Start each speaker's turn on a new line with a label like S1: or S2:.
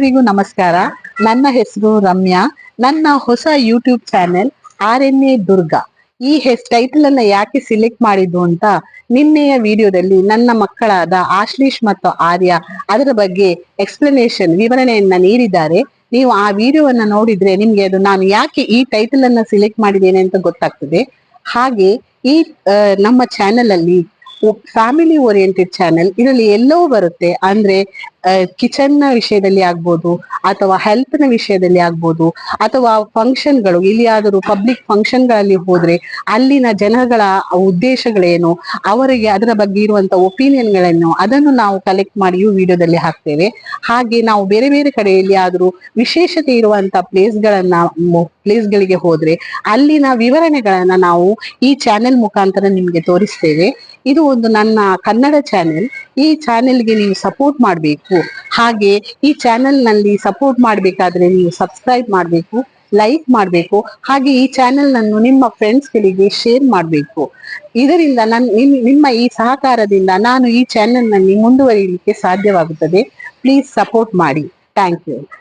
S1: ಎಲ್ರಿಗೂ ನಮಸ್ಕಾರ. ನನ್ನ ಹೆಸರು ರಮ್ಯಾ. ನನ್ನ ಹೊಸ YouTube channel R N A Durga. ಈ ಹೆಸ್ ಟೈಟಲ್ ಅನ್ನ ಯಾಕೆ ಸಿಲೆಕ್ಟ್ ಮಾಡಿದ್ದು ಅಂತ ನಿನ್ನೆಯ ವಿಡಿಯೋದಲ್ಲಿ ನನ್ನ ಮಕ್ಕಳಾದ ಆಶ್ಲೀಷ್ ಮತ್ತು ಆರ್ಯ ಅದರ ಬಗ್ಗೆ ಎಕ್ಸ್ಪ್ಲನೇಷನ್ ವಿವರಣೆಯನ್ನ ನೀಡಿದ್ದಾರೆ. ನೀವು ಆ ವಿಡಿಯೋವನ್ನ ನೋಡಿದ್ರೆ ನಿಮ್ಗೆ ಅದು ನಾನು ಯಾಕೆ ಈ ಟೈಟಲ್ ಅನ್ನ ಸಿಲೆಕ್ಟ್ ಮಾಡಿದ್ದೇನೆ ಅಂತ ಗೊತ್ತಾಗ್ತದೆ. ಹಾಗೆ ಈ ನಮ್ಮ ಚಾನೆಲ್ ಅಲ್ಲಿ ಫ್ಯಾಮಿಲಿ ಓರಿಯೆಂಟೆಡ್ ಚಾನೆಲ್ ಇದರಲ್ಲಿ ಎಲ್ಲವೂ ಬರುತ್ತೆ. ಅಂದ್ರೆ ಕಿಚನ್ನ ವಿಷಯದಲ್ಲಿ ಆಗ್ಬೋದು, ಅಥವಾ ಹೆಲ್ತ್ನ ವಿಷಯದಲ್ಲಿ ಆಗ್ಬೋದು, ಅಥವಾ ಫಂಕ್ಷನ್ಗಳು ಇಲ್ಲಿಯಾದರೂ ಪಬ್ಲಿಕ್ ಫಂಕ್ಷನ್ಗಳಲ್ಲಿ ಹೋದ್ರೆ ಅಲ್ಲಿನ ಜನಗಳ ಉದ್ದೇಶಗಳೇನು, ಅವರಿಗೆ ಅದರ ಬಗ್ಗೆ ಇರುವಂತ ಒಪಿನಿಯನ್ಗಳನ್ನು ಅದನ್ನು ನಾವು ಕಲೆಕ್ಟ್ ಮಾಡಿಯೂ ವಿಡಿಯೋದಲ್ಲಿ ಹಾಕ್ತೇವೆ. ಹಾಗೆ ನಾವು ಬೇರೆ ಬೇರೆ ಕಡೆಯಲ್ಲಿ ಆದರೂ ವಿಶೇಷತೆ ಇರುವಂತ ಪ್ಲೇಸ್ ಗಳನ್ನ ಪ್ಲೇಸ್ ಗಳಿಗೆ ಹೋದ್ರೆ ಅಲ್ಲಿನ ವಿವರಣೆಗಳನ್ನ ನಾವು ಈ ಚಾನೆಲ್ ಮುಖಾಂತರ ನಿಮ್ಗೆ ತೋರಿಸ್ತೇವೆ. ಇದು ಒಂದು ನನ್ನ ಕನ್ನಡ ಚಾನೆಲ್ ಈ ಚಾನೆಲ್ಗೆ ನೀವು ಸಪೋರ್ಟ್ ಮಾಡಬೇಕು. ಹಾಗೆ ಈ ಚಾನೆಲ್ನಲ್ಲಿ ಸಪೋರ್ಟ್ ಮಾಡಬೇಕಾದ್ರೆ ನೀವು ಸಬ್ಸ್ಕ್ರೈಬ್ ಮಾಡಬೇಕು ಲೈಕ್ ಮಾಡಬೇಕು, ಹಾಗೆ ಈ ಚಾನೆಲ್ ನನ್ನು ನಿಮ್ಮ ಫ್ರೆಂಡ್ಸ್ಗಳಿಗೆ ಶೇರ್ ಮಾಡಬೇಕು. ಇದರಿಂದ ನನ್ನ ನಿಮ್- ನಿಮ್ಮ ಈ ಸಹಕಾರದಿಂದ ನಾನು ಈ ಚಾನೆಲ್ನಲ್ಲಿ ಮುಂದುವರಿಯಲಿಕ್ಕೆ ಸಾಧ್ಯವಾಗುತ್ತದೆ. ಪ್ಲೀಸ್ ಸಪೋರ್ಟ್ ಮಾಡಿ. Thank you